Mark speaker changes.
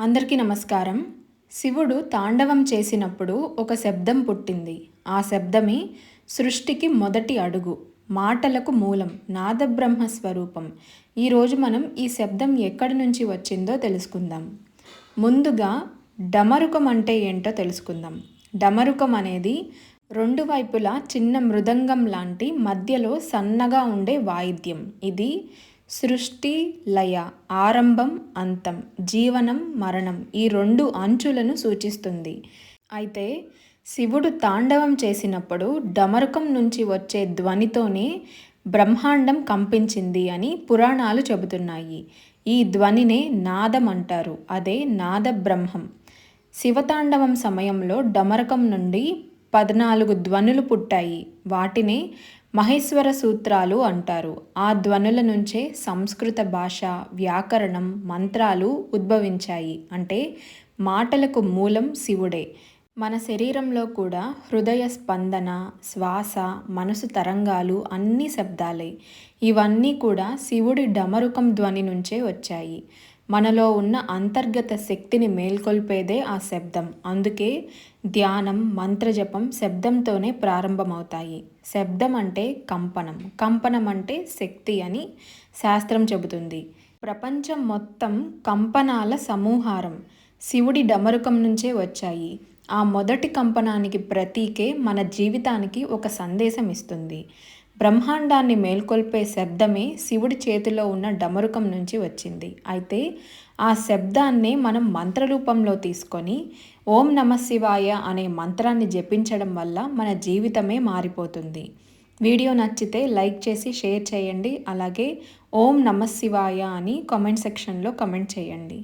Speaker 1: అందరికీ నమస్కారం. శివుడు తాండవం చేసినప్పుడు ఒక శబ్దం పుట్టింది. ఆ శబ్దమే సృష్టికి మొదటి అడుగు మాటలకు మూలం నాదబ్రహ్మ స్వరూపం. ఈరోజు మనం ఈ శబ్దం ఎక్కడి నుంచి వచ్చిందో తెలుసుకుందాం. ముందుగా డమరుకం అంటే ఏంటో తెలుసుకుందాం. డమరుకం అనేది రెండు వైపులా చిన్న మృదంగం లాంటి మధ్యలో సన్నగా ఉండే వాయిద్యం. ఇది సృష్టి లయ ఆరంభం అంతం జీవనం మరణం ఈ రెండు అంచులను సూచిస్తుంది. అయితే శివుడు తాండవం చేసినప్పుడు డమరుకం నుంచి వచ్చే ధ్వనితోనే బ్రహ్మాండం కంపించింది అని పురాణాలు చెబుతున్నాయి. ఈ ధ్వనినే నాదం అంటారు. అదే నాద బ్రహ్మం శివతాండవం సమయంలో డమరకం నుండి పద్నాలుగు ధ్వనులు పుట్టాయి. వాటినే మహేశ్వర సూత్రాలు అంటారు. ఆ ధ్వనుల నుంచే సంస్కృత భాష వ్యాకరణం మంత్రాలు ఉద్భవించాయి. అంటే మాటలకు మూలం శివుడే. మన శరీరంలో కూడా హృదయ స్పందన శ్వాస మనసు తరంగాలు అన్ని శబ్దాలే. ఇవన్నీ కూడా శివుడి డమరుకం ధ్వని నుంచే వచ్చాయి. మనలో ఉన్న అంతర్గత శక్తిని మేల్కొల్పేదే ఆ శబ్దం. అందుకే ధ్యానం మంత్రజపం శబ్దంతోనే ప్రారంభమవుతాయి. శబ్దం అంటే కంపనం. కంపనం అంటే శక్తి అని శాస్త్రం చెబుతుంది. ప్రపంచం మొత్తం కంపనాల సమూహారం. శివుడి డమరుకం నుంచే వచ్చాయి. ఆ మొదటి కంపనానికి ప్రతీకే మన జీవితానికి ఒక సందేశం ఇస్తుంది. బ్రహ్మాండాన్ని మేల్కొల్పే శబ్దమే శివుడి చేతిలో ఉన్న డమరుకం నుంచి వచ్చింది. అయితే ఆ శబ్దాన్నే మనం మంత్రరూపంలో తీసుకొని ఓం నమ శివాయ అనే మంత్రాన్ని జపించడం వల్ల మన జీవితమే మారిపోతుంది. వీడియో నచ్చితే లైక్ చేసి షేర్ చేయండి. అలాగే ఓం నమ శివాయ అని కామెంట్ సెక్షన్లో కమెంట్ చేయండి.